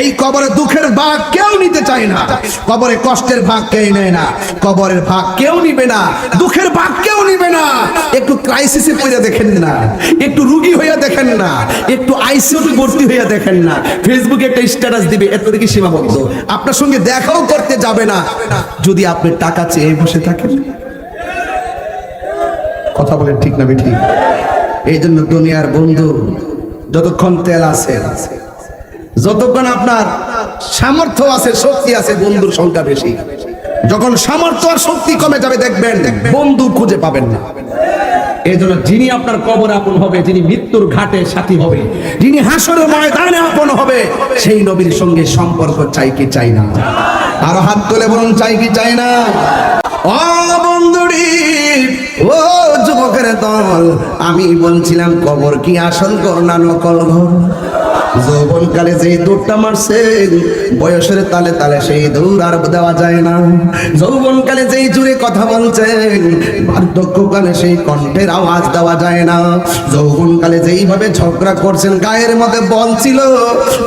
এই কবরে দুঃখের ভাগ কেউ নিতে চায় না। কবরে কষ্টের ভাগ কেউ নেয় না। কবরের ভাগ কেউ নিবে না। দুঃখের ভাগ কেউ নিবে না। একটু ক্রাইসিসে পড়ে দেখেন না। একটু রুগী হইয়া দেখেন না। একটু আইসিউতে ভর্তি হইয়া দেখেন না। ফেসবুকে একটা স্ট্যাটাস দিবে, এত দেখি সীমাবদ্ধ। আপনার সঙ্গে দেখাও করতে যাবে না। যদি আপনি টাকা চেয়ে বসে থাকেন। কথা বলেন ঠিক না ঠিক এই জন্য দুনিয়ার বন্ধু যতক্ষণ তেল আছে যতক্ষণ আপনার সামর্থ্য আছে, শক্তি আছে, বন্ধুর সংখ্যা বেশি। যখন সামর্থ্য আর শক্তি কমে যাবে, দেখবেন বন্ধু খুঁজে পাবেন না। এই জন্য যিনি আপনার কবর আপন হবে, যিনি মৃত্যুর ঘাটে সাথী হবে, যিনি হাসরের ময়দানে আপন হবে, সেই নবীর সঙ্গে সম্পর্ক চাই কি চাই না? আর হাত তুলে বলুন, চাই কি চাই না? ও বন্ধুরি, ও যুবকের দল। আমি বলছিলাম, কবর কি আসল ঘর না নকল ঘর? যৌবন কালে যেই দৌড়টা মারছে, বয়সের তালে তালে সেই দৌড় আর দেওয়া যায় না। যৌবন কালে যেই জুড়ে কথা বলছেন বার্ধক্য কালে সেই কণ্ঠের আওয়াজ দেওয়া যায় না। যৌবন কালে যেইভাবে ঝগড়া করছেন, গায়ের মধ্যে বল ছিল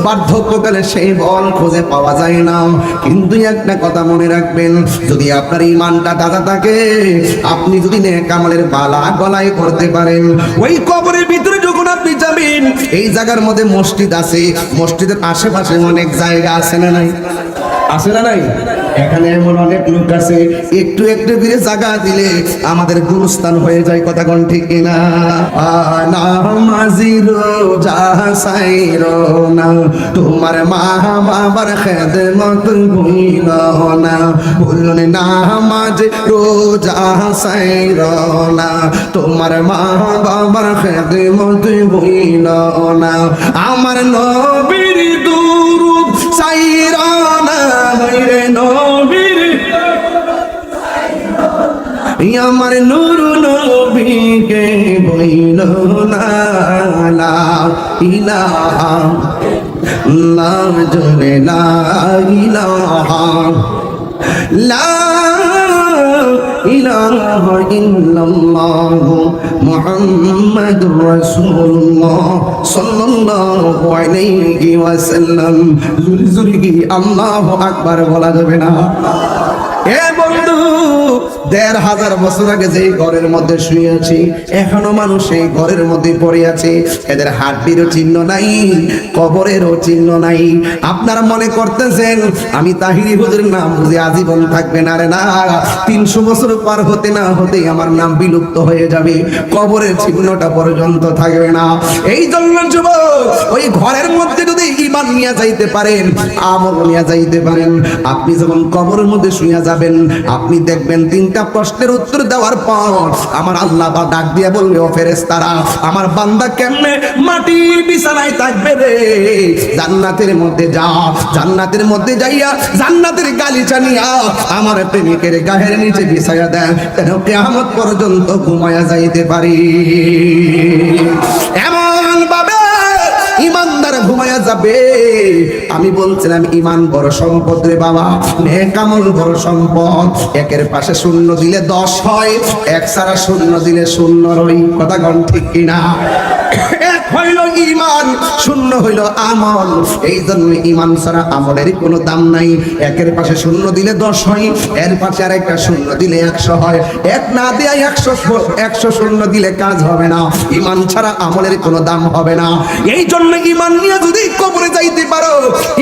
বার্ধক্য কালে সেই বল খুঁজে পাওয়া যায় না। কিন্তু একটা কথা মনে রাখবেন, যদি আপনার ইমানটা দাদা থাকে, আপনি যদি নেকামলের বালা গলায় করতে পারেন। ওই কবরের ভিতরে যখন আপনি যাবেন, এই জায়গার মধ্যে মসজিদ আছে। মসজিদের আশেপাশে অনেক জায়গা আছে না নাই? আছে না নাই? এখানে এমন অনেক লোক আছে, একটু একটু করে জায়গা দিলে আমাদের গুরুস্থান হয়ে যায়, কথা কোন ঠিক কিনা? নামাজি রোজা সাইরো না। তোমার মা বাবার খেদমত ভুইল না। বলুন নামাজ রোজা সাইরো না। তোমার মা বাবার খেদমত ভুইল না। আমার নবীর দুরুদ সাইরো না নবীর আমার নূর নবীকে বইল না লা ইলাহা লা জলে লা ইলাহা লা ইলাহা ইল্লাল্লাহ মুহাম্মাদুর রাসূলুল্লাহ সাল্লাল্লাহু আলাইহি ওয়াসাল্লাম। জুরি জুরি কি আল্লাহু আকবার বলা যাবে না? এ বন্ধু, দেড় হাজার বছর আগে যে ঘরের মধ্যে শুয়ে আছি, এখনও মানুষ এই ঘরের মধ্যে পড়ে আছে। এদের হাড্ডিরও চিহ্ন নাই, কবরেরও চিহ্ন নাই। আপনারা মনে করতেছেন, আমি তাহিরি হুজুরের নাম বুঝে আজীবন থাকবে না রে না? তিনশো বছর পার হতে না হতে আমার নাম বিলুপ্ত হয়ে যাবে। কবরের চিহ্নটা পর্যন্ত থাকবে না। এই জন্য যুবক, ওই ঘরের মধ্যে যদি ইমান নিয়ে যাইতে পারেন, আমল নিয়ে যাইতে পারেন। আপনি যখন কবরের মধ্যে শুয়ে যাবেন আপনি দেখবেন তিনটা প্রশ্নের উত্তর দেওয়ার পর আমার আল্লাহ বা ডাক দিয়ে বলবে, ও ফেরেশতারা, আমার বান্দা কেমনে মাটি বিছানায় থাকবে রে? জান্নাতের মধ্যে যা, জান্নাতের মধ্যে যাইয়া জান্নাতের গালিচা নিয়া আমার প্রেমিকের গায়ের নিচে বিছায়া দেন, যেন কেয়ামত পর্যন্ত ঘুমায়া যাইতে পারি। এমন ইমানদার ঘুমায়া যাবে। আমি বলছিলাম, ইমান বড় সম্পদ রে বাবা। নেকামল বড় সম্পদ? একের পাশে শূন্য দিলে দশ হয়, এক সারা শূন্য দিলে শূন্য রই। কথা গণ ঠিক কিনা? হইল ইমান শূন্য হইল আমল। এই জন্য ইমান ছাড়া আমলের কোনো দাম নাই। একের পাশে শূন্য দিলে দশ হয়, এর পাশে আর একটা শূন্য দিলে একশো হয়। এক না দিয়ে একশো একশো শূন্য দিলে কাজ হবে না। ইমান ছাড়া আমলের কোনো দাম হবে না। এই জন্য ইমান নিয়ে যদি কবরে যাইতে পারো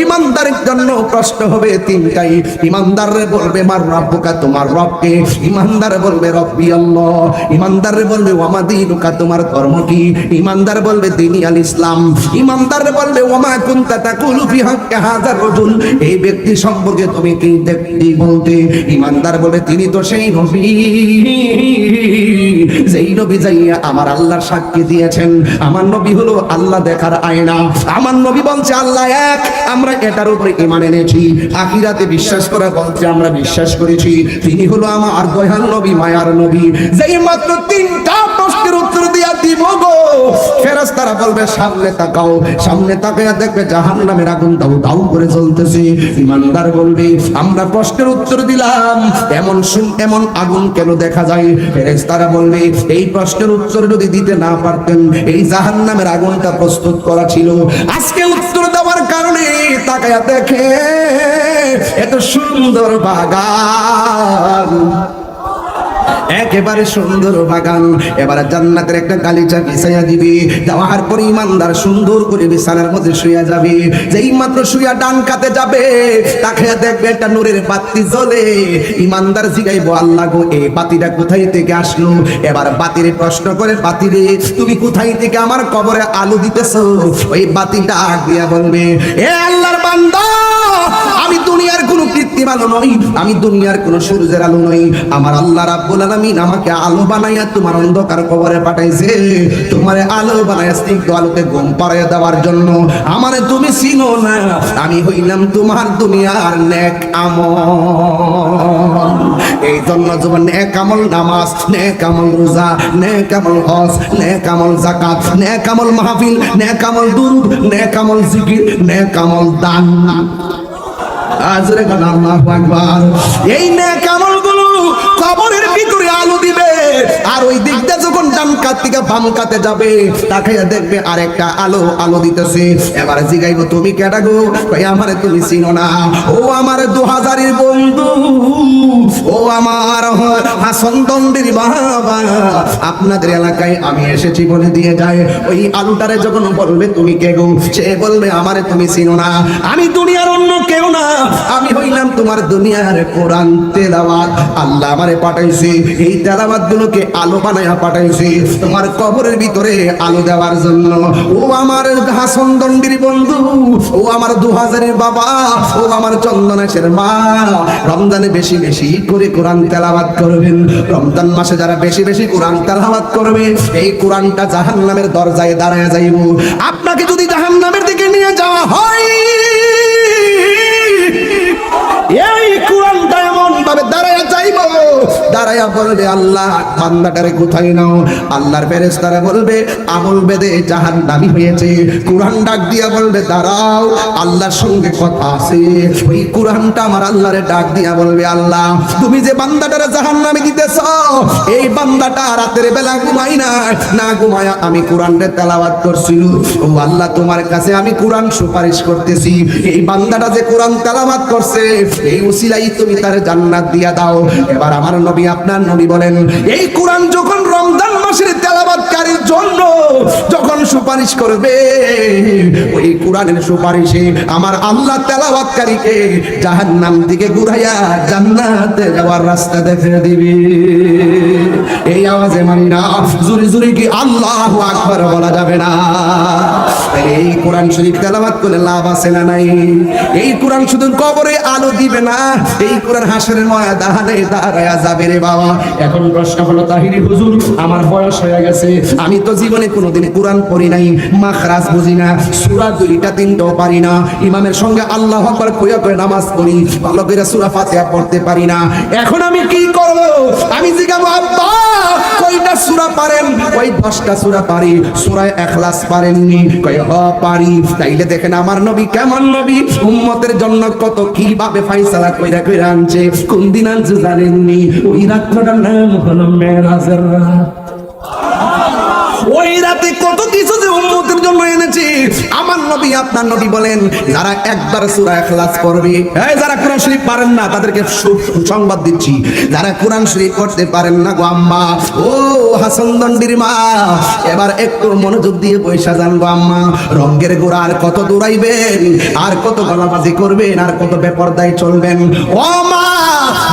ইমানদারের জন্য প্রশ্ন হবে তিনটাই। ইমানদারে বলবে, মার রব্বুকা তোমার রবকে। ইমানদার বলবে, রব্বি আল্লাহ। ইমানদার বলবে ওয়ামাদিনুকা তোমার ধর্ম কি? ইমানদার বলবে দিনী আল ইসলাম। ইমানদার বলবে ওমা কুনতা তাকুলু ফি হাক্কি হাযার রাজুল? এই ব্যক্তি সম্পর্কে তুমি কি দেখতে বলতে? ইমানদার বলে, তিনি তো সেই নবী। যেই নবী যাইয়া আমার আল্লাহর সাক্ষী দিয়েছেন, আমার নবী হলো আল্লাহ দেখার আয়না। আমার নবী বলছে, আল্লাহ এক, আমরা এটার উপরে ইমান এনেছি। আখিরাতে বিশ্বাস করা বলছে, আমরা বিশ্বাস করেছি। তিনি হলো আমার দয়াল নবী, মায়ার নবী। যেই মাত্র তিনটা প্রশ্নের উত্তর দিয়া দিব গো ফেরেশতা ফেরেশতারা বলবে, সামনে তাকাও, সামনে তাকায়া দেখবে জাহান্নামের আগুন দাউ দাউ করে জ্বলতেছে। ইমানদার বলবে, আমরা প্রশ্নের উত্তর দিলাম, এমন শুন- এমন আগুন কেন দেখা যায়? ফেরেশতারা বলবে, এই প্রশ্নের উত্তর যদি দিতে না পারতেন, এই জাহান্নামের আগুনটা প্রস্তুত করা ছিল। আজকে উত্তর দেওয়ার কারণে তাকায়া দেখে, এত সুন্দর বাগান। একেবারে সুন্দর বাগান। এবারে জান্নাতের একটা গালিচা বিছাইয়া দিবি। দেওয়ার পর ইমানদার সুন্দর করে বিছানার মধ্যে শুয়ে যাবে। যেই মাত্র শুয়া ডান কাতে যাবে, তাকে দেখবে একটা নূরের বাতি জ্বলে। ইমানদার জিগাইবো, আল্লাহ গো, এই বাতিটা কোথায় থেকে আসলো? এবার বাতিরে প্রশ্ন করে বাতিরে, তুমি কোথায় থেকে আমার কবরে আলো দিতেছো? ওই বাতিটা আগ দিয়া বলবে, এ আল্লাহর বান্দা আমি দুনিয়ার কোনো কৃত্রিম আলো নই, আমি দুনিয়ার কোনো সূর্যের আলো নই। আমার আল্লাহ রাব্বুল আলামিন আমাকে আলো বানাইয়া তোমার অন্ধকার কবরে পাঠাইছে। তোমার আলো বানাইয়া স্নিগ্ধ আলোতে ঘুম পাড়াইয়া দেওয়ার জন্য। আমারে তুমি চিনো না, আমি হইলাম তোমার দুনিয়ার নেক আমল। এই জন্য যখন নেক আমল নামাজ, নেক আমল রোজা, নেক আমল হজ, নেক আমল যাকাত, নেক আমল মাহফিল, নেক আমল দুরুদ, নেক আমল জিকির, নেক আমল দান। আজরে গান আল্লাহু আকবার। এই ভিতরে আলো দিবে। আর ওই দিকটা যখন ডান কাত থেকে বাম কাতে যাবে তাকে দেখবে আরেকটা আলো আলো দিতেছে। এবার জিগাইব, তুমি কেডা গো? কই, আমারে তুমি চিনো না। ও আমার দু হাজারের বন্ধু, ও আমার হাসন দন্ডের বাবা। আপনাদের এলাকায় আমি এসেছি বলে দিয়ে যায়। ওই আলুটারে যখন বলবে, তুমি কে গো? সে বলবে, আমারে তুমি চিনো না। আমি দুনিয়ার অন্য কেউ না। আমি হইলাম তোমার দুনিয়ার কোরআন তেলাওয়াত। আল্লাহ আমারে পাঠাইছে। এই তেলাওয়াত গুলোকে আলো বানায়া পাঠাইছে। তোমার কবরের ভিতরে আলো দেওয়ার জন্য। ও আমার হাসন দন্ডির বন্ধু, ও আমার দু হাজারের বাবা, ও আমার চন্দনেশের মা। রমজানে বেশি বেশি করে কোরআন তেলাওয়াত করবেন। রমজান মাসে যারা বেশি বেশি কোরআন তেলাওয়াত করবে, এই কোরআনটা জাহান্নামের দরজায় দাঁড়ায় যাইব। আপনাকে যদি জাহান্নামের দিকে নিয়ে যাওয়া হয় এই কোরআনটা এমন ভাবে দাঁড়ায় চাইব দাঁড়ায়া বলবে, আল্লাহ, বান্দাটারে কোথায় নাও? আল্লাহর ফেরেশতারা বলবে, আমল বেদে জাহান নামি হয়েছে। কোরআন ডাক দিয়া বলবে, দাঁড়াও, আল্লাহর সঙ্গে কথা আছে। ওই কোরআনটা আমার আল্লাহরে ডাক দিয়া বলবে, আল্লাহ, তুমি যে বান্দাটারে জাহান নামে দিতেছ, এই বান্দাটা রাতের বেলা ঘুমাই না। না ঘুমায়া আমি কোরআনরে তেলাওয়াত করছিল ও আল্লাহ, তোমার কাছে আমি কোরআন সুপারিশ করতেছি। এই বান্দাটা যে কোরআন তেলাওয়াত করছে, এই উসিলাই তুমি তার জান্নাত দিয়া দাও। এবার আমার নবী আপনার নবী বলেন এই কোরআন যখন রমজান মাসের তেলাওয়াতকারীর জন্য যখন সুপারিশ করবে, ওই কোরআনের সুপারিশে আমার আল্লাহ তেলাওয়াতকারীকে জাহান্নাম দিকে ঘুরাইয়া জান্নাতে যাওয়ার রাস্তা দেখে দিবি। এই আওয়াজে মানি না জুরি জুরি কি আল্লাহ আকবার বলা যাবে না। এই কোরআন শরীফ তেলাওয়াত করলে লাভ আছে না নাই? এই কোরআন শুধু কবরে আলো দিবে না, এই কোরআন হাসরের ময়দানে দাঁড়ায়া যাবে রে বাবা। এখন প্রশ্ন হলো, তাহিরি হুজুর, আমার বয়স হয়ে গেছে, আমি তো জীবনে কোনোদিন কোরআন পড়ি নাই, মাখরাজ বুঝি না, সূরা দুইটা, তিনটাও পারি না। ইমামের সঙ্গে আল্লাহ আকবার কইয়া কইয়া নামাজ পড়ি, ভালো করে সূরা ফাতিহা পড়তে পারি না। এখন আমি কি করব? আমি জিগাবো, আব্বা, কয়টা সূরা পারেন? ওই দশটা সূরা পারি সূরা ইখলাস পারেননি। কই হ, পারি। তাইলে দেখেন আমার নবী কেমন নবী? উম্মতের জন্য কত কীভাবে ফাইসালা কইরা কইরা আনছে, কোন দিন আনছে জানেননি? ওই রাত্রটার নাম হলো মেরাজের রাত। ওই রাতে কত কিছু যে উম্মতের জন্য এনেছি। আমার নবী, আপনার নবী বলেন, যারা একবার সূরা ইখলাস পড়বে, এই যারা কোরআন শরীফ পারেন না, তাদেরকে সংবাদ দিচ্ছি। যারা কোরআন শরীফ পড়তে পারেন না গো আম্মা, ও হাসান দন্ডির মা, এবার একটু মনোযোগ দিয়ে পয়সা জানব আম্মা। রঙ্গের গোড়া আর কত দৌড়াইবেন, আর কত গলাবাজি করবেন, আর কত বেপরদায় চলবেন। ও মা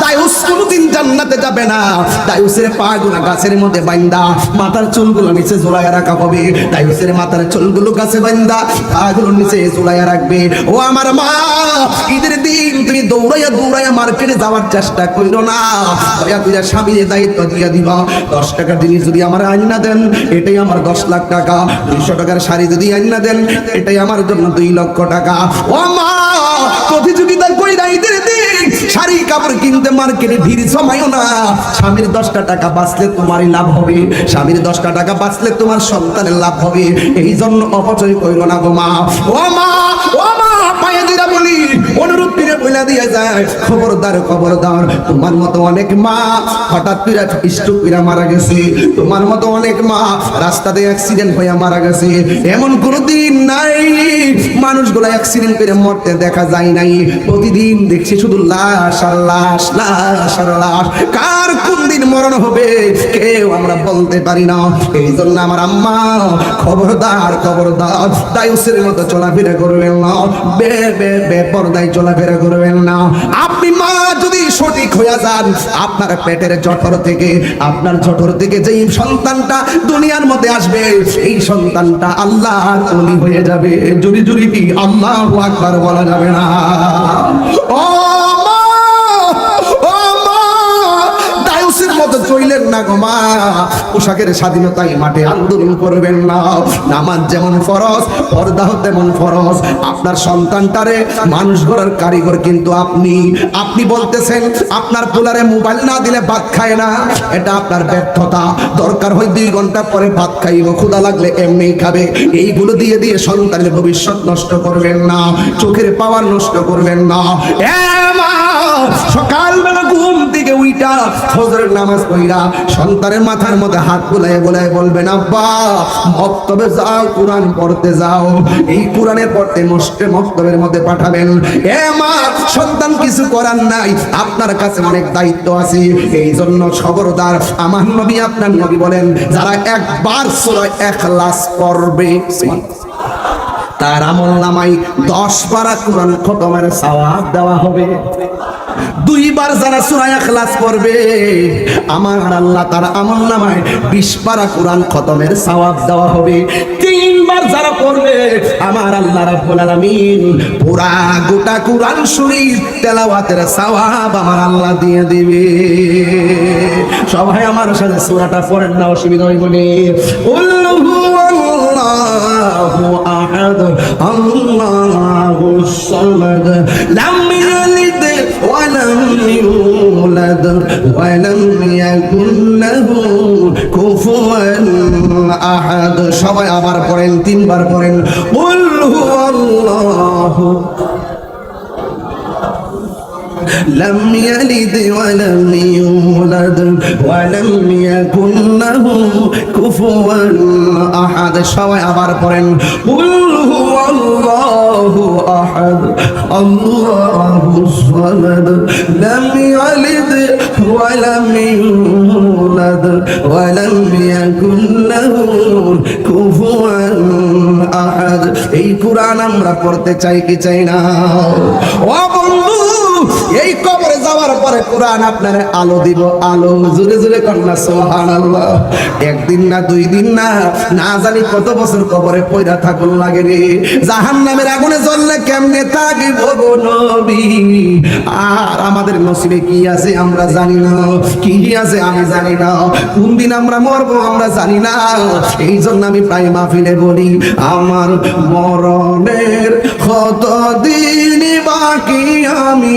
দায়ুস কোনদিন জান্নাতে যাবে না। দায়ুসের পা গুলা গাছের মধ্যে বাইন্দা। মাথার চুলগুলো নিচে ঝুলাইয়া রাখা হবে। দায়ুসের মাথার চুলগুলো গাছে বাইন্দা। পা গুলো নিচে ঝুলাইয়া রাখবে। ও আমার মা, ঈদের দিন তুমি দৌড়াইয়া দৌড়াইয়া মার্কেটে যাওয়ার চেষ্টা করিও না। দয়া কইরা স্বামীর দায়িত্ব দিয়া দিবা। দশ টাকার জিনিস যদি আমার আইনা দেন, এটাই আমার দশ লাখ টাকা। দুইশো টাকার শাড়ি যদি আইনা দেন, এটাই আমার জন্য দুই লক্ষ টাকা। ও মা, প্রতিযোগিতা কইরা ঈদের দিন শাড়ি কাপড় কিনতে মার্কেটে ভিড় জমাইও না। স্বামীর দশটা টাকা বাঁচলে তোমারই লাভ হবে। স্বামীর দশটা টাকা বাঁচলে তোমার সন্তানের লাভ হবে। এই জন্য অপচয় করিল না গো মা। ও মা ও মা, পায়ে দিরা বলি ফিরে দিয়ে যায়, খবরদার খবরদার। তোমার মতো অনেক মা, হঠাৎ করে স্ট্রোক করে মারা গেছে। তোমার মতো অনেক মা, রাস্তাতে অ্যাক্সিডেন্ট হয়ে মারা গেছে। এমন কোনো দিন নাই। মানুষগুলো অ্যাক্সিডেন্ট করে মরতে দেখা যায় নাই। প্রতিদিন দেখছি শুধু লাশ আর লাশ লাশ আর লাশ। কার কোন দিন মরণ হবে, কেউ আমরা বলতে পারি না। এই জন্য আমার আম্মা, খবরদার খবরদার। দায়ুসের মতো চলাফেরা করবেন না। বে বে বে, পর্দায় চলাফেরা করবেন না। আপনি মা যদি সঠিক হয়ে যান, আপনার পেটের জঠর থেকে, আপনার জঠর থেকে যেই সন্তানটা দুনিয়ার মধ্যে আসবে সেই সন্তানটা আল্লাহ অলি হয়ে যাবে। জুরি জুরি কি আল্লাহ আকবার বলা যাবে না। ও মতো চইলেন না গো মা। পোশাকের স্বাধীনতায় মাঠে আন্দোলন করবেন না। নামাজ যেমন ফরজ, পর্দাও তেমন ফরজ। আপনার সন্তানটারে মানুষ গড়ার কারিগর কিন্তু আপনি। আপনি বলতেছেন, আপনার পোলারে মোবাইল না দিলে ভাত খায় না। এটা আপনার ব্যর্থতা। দরকার হয় দুই ঘণ্টা পরে ভাত খাইব। ক্ষুদা লাগলে এমনি খাবে। এইগুলো দিয়ে দিয়ে সন্তানের ভবিষ্যৎ নষ্ট করবেন না। চোখের পাওয়ার নষ্ট করবেন না। সকালবেলা ঘুম থেকে উইটা ফজরের নামাজ পড়া সন্তানের মাথার মধ্যে হাত বুলাই বুলাই বলবেন, আব্বা, মক্তবে যাও, কোরআন পড়তে যাও। এই কোরআনের পড়তে মস্তে মক্তবের মধ্যে পাঠাবেন, এ মা, সন্তান কিছু করার নাই, আপনার কাছে অনেক দায়িত্ব আছে। এই জন্য খবরদার, আমার নবী, আপনার নবী বলেন, যারা একবার সূরা ইখলাস পড়বে, তার আমল নামাই দশ পারা কোরআন খতমের সওয়াব দেওয়া হবে। দুইবার যারা সূরা ইখলাস পড়বে, আমার আল্লাহ তার আমল নামায় বিশ পারা কোরআন খতমের সওয়াব দেওয়া হবে। তিনবার যারা পড়বে, আমার আল্লাহ রাব্বুল আলামিন পুরা গোটা কোরআন শরীফ তেলাওয়াতের সওয়াব আমার আল্লাহ দিয়ে দিবে। সবাই আমার সাথে সূরাটা পড়েন না, অসুবিধা হইব নি। উল্লু আল্লাহু আহাদ আল্লাহুস সামাদ লাম ইয়ালিদ ওয়া লাম ইউলাদ ওয়া লাম ইয়াকুল লাহু কুফুয়ান আহাদ সবাই আবার পড়েন তিনবার পড়েন কুল হুয়াল্লাহু لم يلد ولم يولد ولم يكن له كفوا أحد সবাই আবার পড়েন قل هو الله أحد الله الصمد لم يلد ولم يولد ولم يكن له كفوا أحد এই কোরআন আমরা পড়তে চাই কি চাই না ও বন্ধু এই কবরে যাওয়ার পরে কোরআন আপনার আলো দিব, আলো জুড়ে জুড়ে কন্যা, সুবহানাল্লাহ। একদিন না, দুই দিন না না জানি কত বছর কবরে পয়রা থাকুন লাগে রে। জাহান্নামের আগুনে জ্বললে কেমনে থাকিব গো নবী? আর আমাদের নসিবে কি আছে আমরা জানি না, কি আছে আমি জানি না। কোন দিন আমরা মরবো আমরা জানি না। এই জন্য আমি প্রায় মাহফিলে বলি, আমার মরণের কত দিন বাকি আমি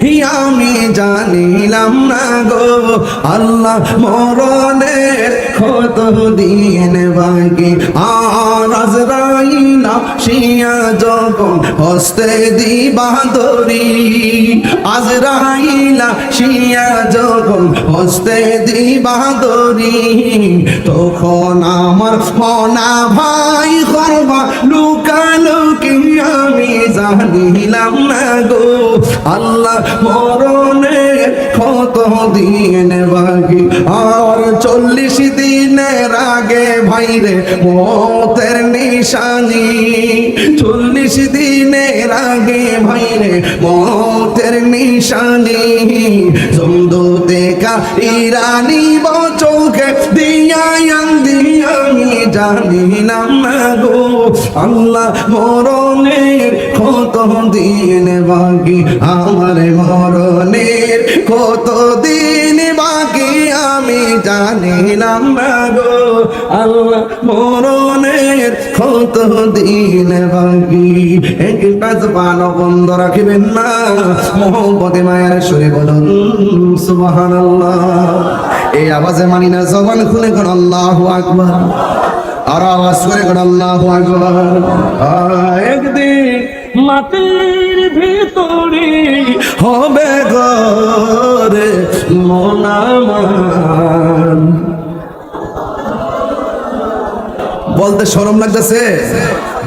আমি জানিলাম না গো, আল্লাহ মরণের কত দিন বাকি আর শিয়া যখন হস্তে দিবা দরি আজরাইলা শিয়া যখন হস্তে দিবা দরি তখন আমার মনা ভাই করবা লুকালুকি আমি জানিলাম না গো। আল্লাহ মরণের কত দিন বাকি? আর চল্লিশ দিনের আগে ভাইরে মতের নিশানি। চল্লিশ দিনের আগে ভাইরে মতের নিশানি। জমদু দেখা ইরানি চোখে দিয়ায়ান দিয়ামি জানিলাম না গো আল্লাহ মরণের কত দিন বাকি আমার মরণের? কত দিন বাকি আমি জানিলাম না গো। আল্লাহ মরণের কত দিন বাকি একটা জবান বন্ধ রাখিবেন না। মোহব্বতে মায়ের সুরে বলুন, সুবহানাল্লাহ। এই আওয়াজে মানি না, জবান খুলে কোন আল্লাহু আকবার। আর আওয়াজ করে কোন আল্লাহু আকবার। একদিন মাটির ভিতরে হবে গরে মনামান বলতে শরম লাগতেছে?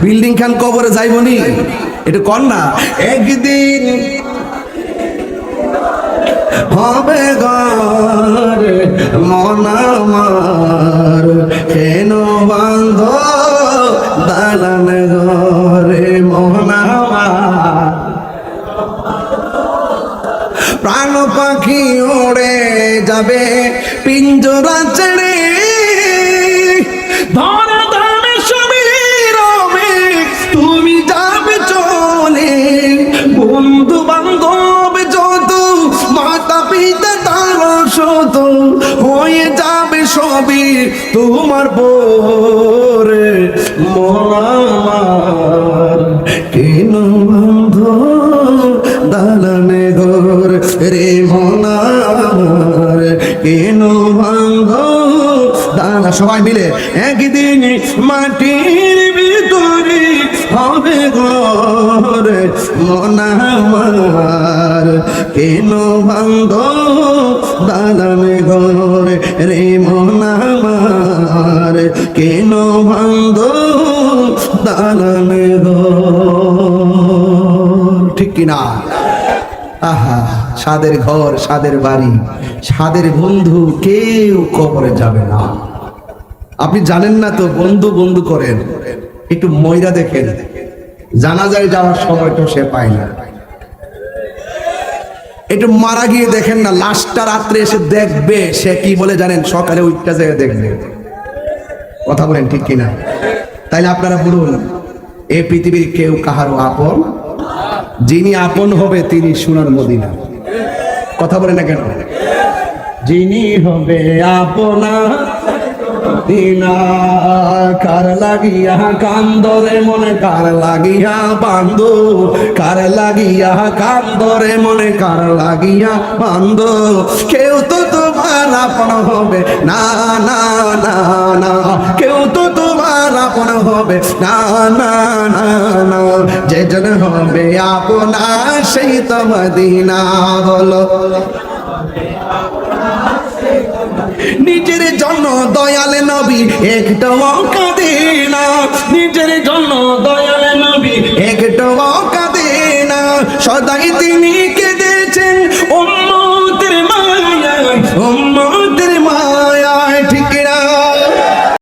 বিল্ডিং খান কবরে যাইবনি এটা কর না। একদিন হবে গরে মনামার কেন বান্ধ দালান ঘরে? পাখি ওড়ে যাবে, পিঞ্জরা ছেড়ে। তুমি চলে। মাতা পিতা হয়ে যাবে সবই তোমার পরে। মনামার কেন সবাই মিলে। একদিন মাটির ভিতরে হবে ঘরে, মনামার। কেন বন্ধ দালানে ঘরে রে মনামার? কেন বন্ধ দালানে ঘর? ঠিক কিনা? আহা, সাদের ঘর, সাদের বাড়ি। সাদের বন্ধু কেউ কবরে যাবে না। আপনি জানেন না তো, বন্ধু বন্ধু করেন। একটু ময়রা দেখেন। জানা যায় যাওয়ার সময় তো সে পায় না। একটু মারা গিয়ে দেখেন না, লাশটা রাত্রে এসে দেখবে, সে কি বলে জানেন? সকালে ওইটা জায়গায় দেখবে। কথা বলেন ঠিক কিনা? তাইলে আপনারা বলুন, এ পৃথিবীর কেউ কাহারও আপন? যিনি আপন হবে, তিনি সোনার মদিনা। কথা বলে না কেন? যিনি হবে আপনা দিনা। কার লাগিয়া কান্দরে মনে, কার লাগিয়া বান্ধু কার লাগিয়া কান্দরে মনে, কার লাগিয়া বান্ধু কেউ তো তোমার আপন হবে, না না না না। কেউ তো তোমার আপন হবে, না না না না। যে জন হবে আপনা সেই তো মদিনা বলো নিজের জন্য দয়াল নবী একটাও কাঁদে না। নিজের জন্য দয়াল নবী একটাও কাঁদে না। সদাই তিনি